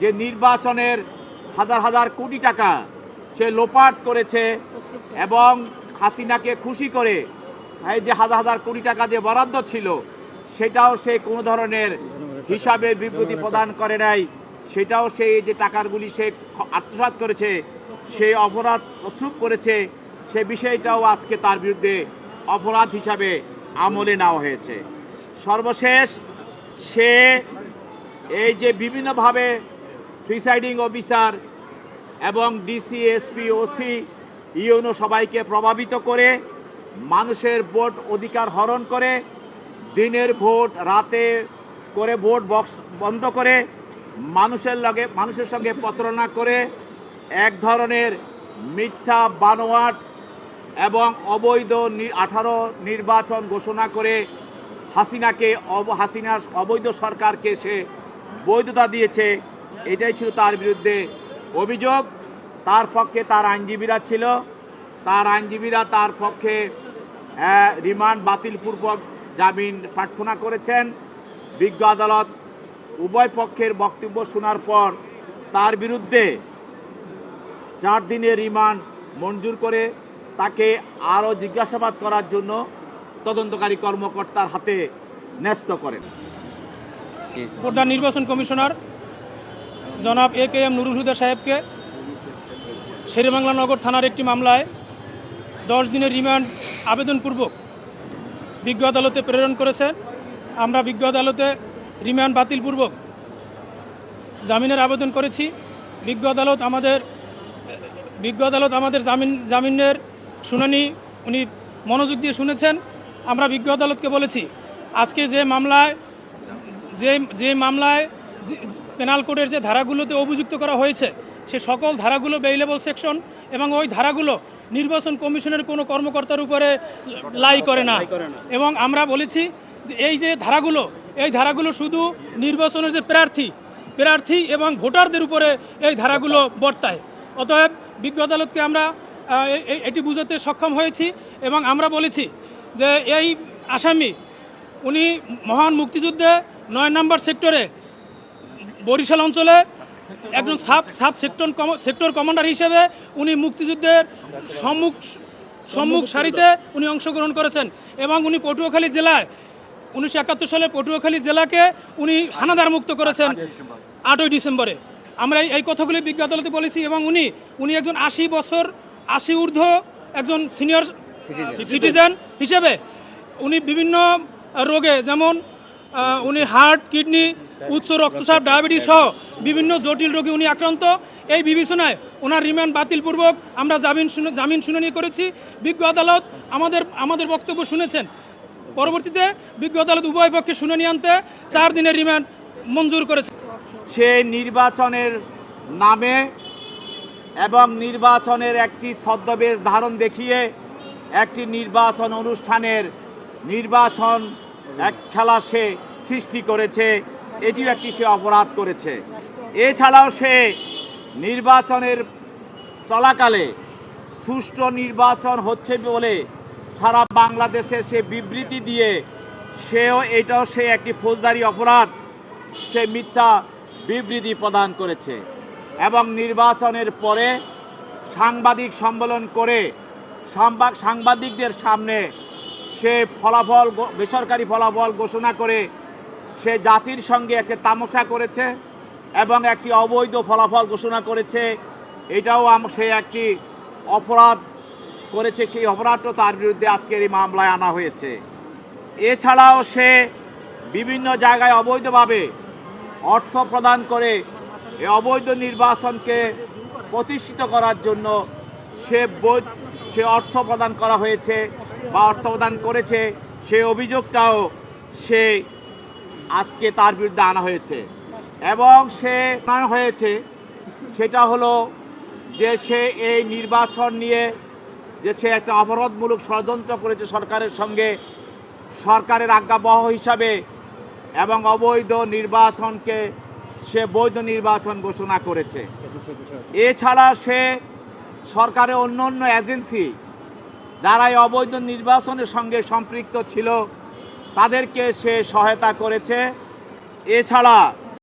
যে নির্বাচনের হাজার হাজার কোটি টাকা সে লোপাট করেছে এবং হাসিনাকে খুশি করে যে হাজার হাজার কোটি টাকা যে বরাদ্দ ছিল, সেটাও সে কোনো ধরনের হিসাবে বিবৃতি প্রদান করে নাই। সেটাও সে যে টাকারগুলি সে আত্মসাৎ করেছে, সে অপরাধ প্রস্তুত করেছে, সে বিষয়টাও আজকে তার বিরুদ্ধে অপরাধ হিসাবে আমলে নেওয়া হয়েছে। সর্বশেষ সে এই যে বিভিন্নভাবে প্রিসাইডিং অফিসার এবং ডিসি এসপি ওসি ইউনো সবাইকে প্রভাবিত করে মানুষের ভোট অধিকার হরণ করে, দিনের ভোট, রাতে করে ভোট বক্স বন্ধ করে, মানুষের লগে, মানুষের সঙ্গে প্রতারণা করে, এক ধরনের মিথ্যা বানোয়াট এবং অবৈধ আঠারো নির্বাচন ঘোষণা করে হাসিনাকে হাসিনার অবৈধ সরকারকে সে বৈধতা দিয়েছে। এটাই ছিল তার বিরুদ্ধে অভিযোগ। তার পক্ষে তার আইনজীবীরা ছিল। তার আইনজীবীরা তার পক্ষে রিমান্ড বাতিলপূর্বক জামিন প্রার্থনা করেছেন। বিজ্ঞ আদালত উভয় পক্ষের বক্তব্য শোনার পর তার বিরুদ্ধে চার দিনের রিমান্ড মঞ্জুর করে তাকে আরও জিজ্ঞাসাবাদ করার জন্য তদন্তকারী কর্মকর্তার হাতে ন্যস্ত করেন। প্রধান নির্বাচন কমিশনার জনাব এ কে এম নুরুল হুদা সাহেবকে শেরেবাংলা নগর থানার একটি মামলায় দশ দিনের রিমান্ড আবেদনপূর্বক বিজ্ঞ আদালতে প্রেরণ করেছেন। আমরা বিজ্ঞ আদালতে রিমান্ড বাতিলপূর্বক জামিনের আবেদন করেছি। বিজ্ঞ আদালত আমাদের, বিজ্ঞ আদালত আমাদের জামিন, জামিনের শুনানি উনি মনোযোগ দিয়ে শুনেছেন। আমরা বিজ্ঞ আদালতকে বলেছি, আজকে যে মামলায়, যে যে মামলায় পেনাল কোডের যে ধারাগুলোতে অভিযুক্ত করা হয়েছে সে সকল ধারাগুলো বেইলেবল সেকশন এবং ওই ধারাগুলো নির্বাচন কমিশনের কোনো কর্মকর্তার উপরে লাই করে না। এবং আমরা বলেছি যে এই যে ধারাগুলো এই ধারাগুলো শুধু নির্বাচনের যে প্রার্থী প্রার্থী এবং ভোটারদের উপরে এই ধারাগুলো বর্তায়। অতএব বিজ্ঞ আদালতকে আমরা এটি বুঝাতে সক্ষম হয়েছি এবং আমরা বলেছি যে এই আসামি উনি মহান মুক্তিযুদ্ধে নয় নম্বর সেক্টরে বরিশাল অঞ্চলে একজন sub sub sector sector commander হিসেবে উনি মুক্তিযুদ্ধের সম্মুখ সম্মুখ সারিতে উনি অংশগ্রহণ করেছেন এবং উনি পটুয়াখালী জেলায় উনিশশো একাত্তর সালে পটুয়াখালী জেলাকে উনি হানাদার মুক্ত করেছেন আটই ডিসেম্বরে। আমরা এই- কথাগুলি বিজ্ঞ আদালতে বলেছি এবং উনি উনি একজন আশি বছর আশি ঊর্ধ্ব একজন সিনিয়র সিটিজেন হিসেবে উনি বিভিন্ন রোগে যেমন উনি হার্ট কিডনি উচ্চ রক্তচাপ ডায়াবেটিস সহ বিভিন্ন জটিল রোগে উনি আক্রান্ত। এই বিবেচনায় ওনার রিমান্ড বাতিলপূর্বক আমরা জামিন জামিন শুনানি করেছি। বিজ্ঞ আদালত আমাদের আমাদের বক্তব্য শুনেছেন। পরবর্তীতে বিজ্ঞ আদালত উভয় পক্ষে শুনানি আনতে চার দিনের রিমান্ড মঞ্জুর করেছে। সে নির্বাচনের নামে এবং নির্বাচনের একটি ছদ্মবেশ ধারণ দেখিয়ে একটি নির্বাচন অনুষ্ঠানের নির্বাচন এক খেলা সে সৃষ্টি করেছে। এটিও একটি সে অপরাধ করেছে। এছাড়াও সে নির্বাচনের চলাকালে সুষ্ঠু নির্বাচন হচ্ছে বলে সারা বাংলাদেশে সে বিবৃতি দিয়ে সেও এটাও সে একটি ফৌজদারি অপরাধ, সে মিথ্যা বিবৃতি প্রদান করেছে এবং নির্বাচনের পরে সাংবাদিক সম্মেলন করে সাংবাদিকদের সামনে সে ফলাফল, বেসরকারি ফলাফল ঘোষণা করে সে জাতির সঙ্গে একটি তামসা করেছে এবং একটি অবৈধ ফলাফল ঘোষণা করেছে। এটাও সে একটি অপরাধ করেছে, সেই অপরাধটা তার বিরুদ্ধে আজকের এই মামলায় আনা হয়েছে। এছাড়াও সে বিভিন্ন জায়গায় অবৈধভাবে অর্থ প্রদান করে এই অবৈধ নির্বাচনকে প্রতিষ্ঠিত করার জন্য সে সে অর্থ প্রদান করা হয়েছে বা অর্থ প্রদান করেছে। সে অভিযোগটাও সে আজকে তার বিরুদ্ধে আনা হয়েছে। এবং সে আনা হয়েছে, সেটা হলো যে সে এই নির্বাচন নিয়ে যে সে একটা অবরোধমূলক ষড়যন্ত্র করেছে সরকারের সঙ্গে, সরকারের আজ্ঞাবহ হিসাবে, এবং অবৈধ নির্বাচনকে সে বৈধ নির্বাচন ঘোষণা করেছে। এছাড়া সে সরকারের অন্য অন্য এজেন্সি যারা অবৈধ নির্বাচনের সঙ্গে সম্পৃক্ত ছিল তাদেরকে সে সহায়তা করেছে। এছাড়া